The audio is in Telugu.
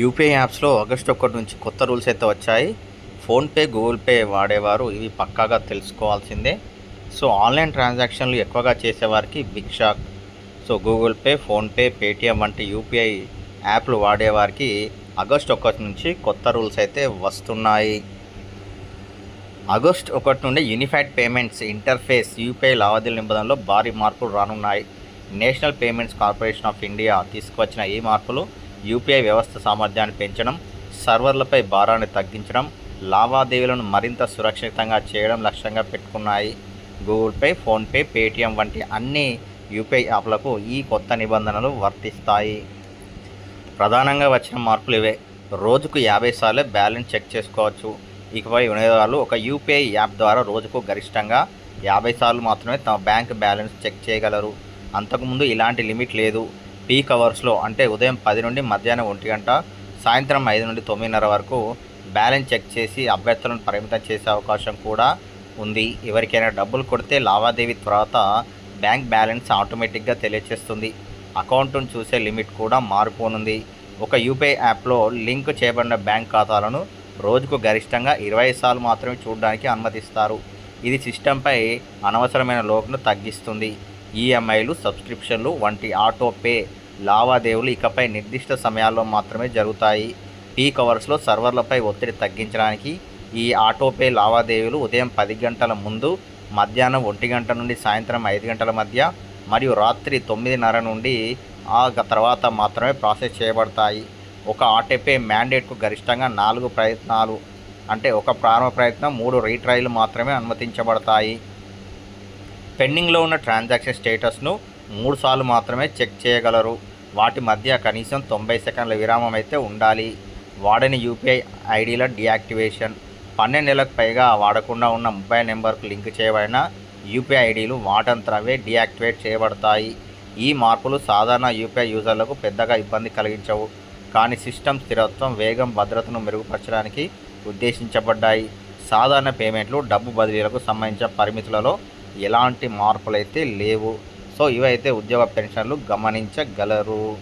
యూపీఐ యాప్స్లో ఆగస్టు ఒకటి నుంచి కొత్త రూల్స్ అయితే వచ్చాయి. ఫోన్పే గూగుల్ పే వాడేవారు ఇవి పక్కాగా తెలుసుకోవాల్సిందే. సో ఆన్లైన్ ట్రాన్సాక్షన్లు ఎక్కువగా చేసేవారికి big shock. So Google Pay PhonePe Paytm వంటి యూపీఐ యాప్లు వాడేవారికి ఆగస్ట్ ఒకటి నుంచి కొత్త రూల్స్ అయితే వస్తున్నాయి. ఆగస్ట్ ఒకటి నుండి యూనిఫైడ్ పేమెంట్స్ ఇంటర్ఫేస్ యూపీఐ లావాదేవీల నిబంధనలో భారీ మార్పులు రానున్నాయి. National payments corporation of India తీసుకువచ్చిన ఈ మార్పులు యూపీఐ వ్యవస్థ సామర్థ్యాన్ని పెంచడం సర్వర్లపై భారాన్ని తగ్గించడం లావాదేవీలను మరింత సురక్షితంగా చేయడం లక్ష్యంగా పెట్టుకున్నాయి. గూగుల్ పే ఫోన్పే పేటిఎం వంటి అన్ని యూపీఐ యాప్లకు ఈ కొత్త నిబంధనలు వర్తిస్తాయి. ప్రధానంగా వచ్చిన మార్పులు ఇవే. రోజుకు యాభై సార్లు బ్యాలెన్స్ చెక్ చేసుకోవచ్చు. ఇకపై వినియోగదారులు ఒక యూపీఐ యాప్ ద్వారా రోజుకు గరిష్టంగా యాభై సార్లు మాత్రమే తమ బ్యాంక్ బ్యాలెన్స్ చెక్ చేయగలరు. అంతకుముందు ఇలాంటి లిమిట్ లేదు. పీక్ అవర్స్లో అంటే ఉదయం పది నుండి మధ్యాహ్నం ఒంటి గంట సాయంత్రం ఐదు నుండి తొమ్మిదిన్నర వరకు బ్యాలెన్స్ చెక్ చేసి అభ్యర్థులను పరిమితం చేసే అవకాశం కూడా ఉంది. ఎవరికైనా డబ్బులు కొడితే లావాదేవీ తర్వాత బ్యాంక్ బ్యాలెన్స్ ఆటోమేటిక్గా తెలియచేస్తుంది. అకౌంట్ను చూసే లిమిట్ కూడా మారిపోనుంది. ఒక యూపీఐ యాప్లో లింక్ చేయబడిన బ్యాంక్ ఖాతాలను రోజుకు గరిష్టంగా ఇరవై సార్లు మాత్రమే చూడడానికి అనుమతిస్తారు. ఇది సిస్టంపై అనవసరమైన లోకును తగ్గిస్తుంది. ఈఎంఐలు సబ్స్క్రిప్షన్లు వంటి ఆటోపే లావాదేవీలు ఇకపై నిర్దిష్ట సమయాల్లో మాత్రమే జరుగుతాయి. పీక్ అవర్స్లో సర్వర్లపై ఒత్తిడి తగ్గించడానికి ఈ ఆటోపే లావాదేవీలు ఉదయం పది గంటల ముందు మధ్యాహ్నం ఒంటి గంట నుండి సాయంత్రం ఐదు గంటల మధ్య మరియు రాత్రి తొమ్మిదిన్నర నుండి ఆ తర్వాత మాత్రమే ప్రాసెస్ చేయబడతాయి. ఒక ఆటోపే మ్యాండేట్కు గరిష్టంగా నాలుగు ప్రయత్నాలు అంటే ఒక ప్రారంభ ప్రయత్నం మూడు రీట్రైలు మాత్రమే అనుమతించబడతాయి. పెండింగ్లో ఉన్న ట్రాన్సాక్షన్ స్టేటస్ను మూడు సార్లు మాత్రమే చెక్ చేయగలరు. వాటి మధ్య కనీసం తొంభై సెకండ్ల విరామం అయితే ఉండాలి. వాడని యూపీఐ ఐడీల డియాక్టివేషన్. పన్నెండు నెలలకు పైగా వాడకుండా ఉన్న మొబైల్ నెంబర్కు లింక్ చేయబడిన యూపీఐ ఐడీలు వాటంతరవే డియాక్టివేట్ చేయబడతాయి. ఈ మార్పులు సాధారణ యూపీఐ యూజర్లకు పెద్దగా ఇబ్బంది కలిగించవు. కానీ సిస్టమ్ స్థిరత్వం వేగం భద్రతను మెరుగుపరచడానికి ఉద్దేశించబడ్డాయి. సాధారణ పేమెంట్లు డబ్బు బదిలీలకు సంబంధించిన పరిమితులలో ఎలాంటి మార్పులైతే లేవు. సో ఇవైతే ఉద్యోగ పెన్షన్లు గమనించగలరు.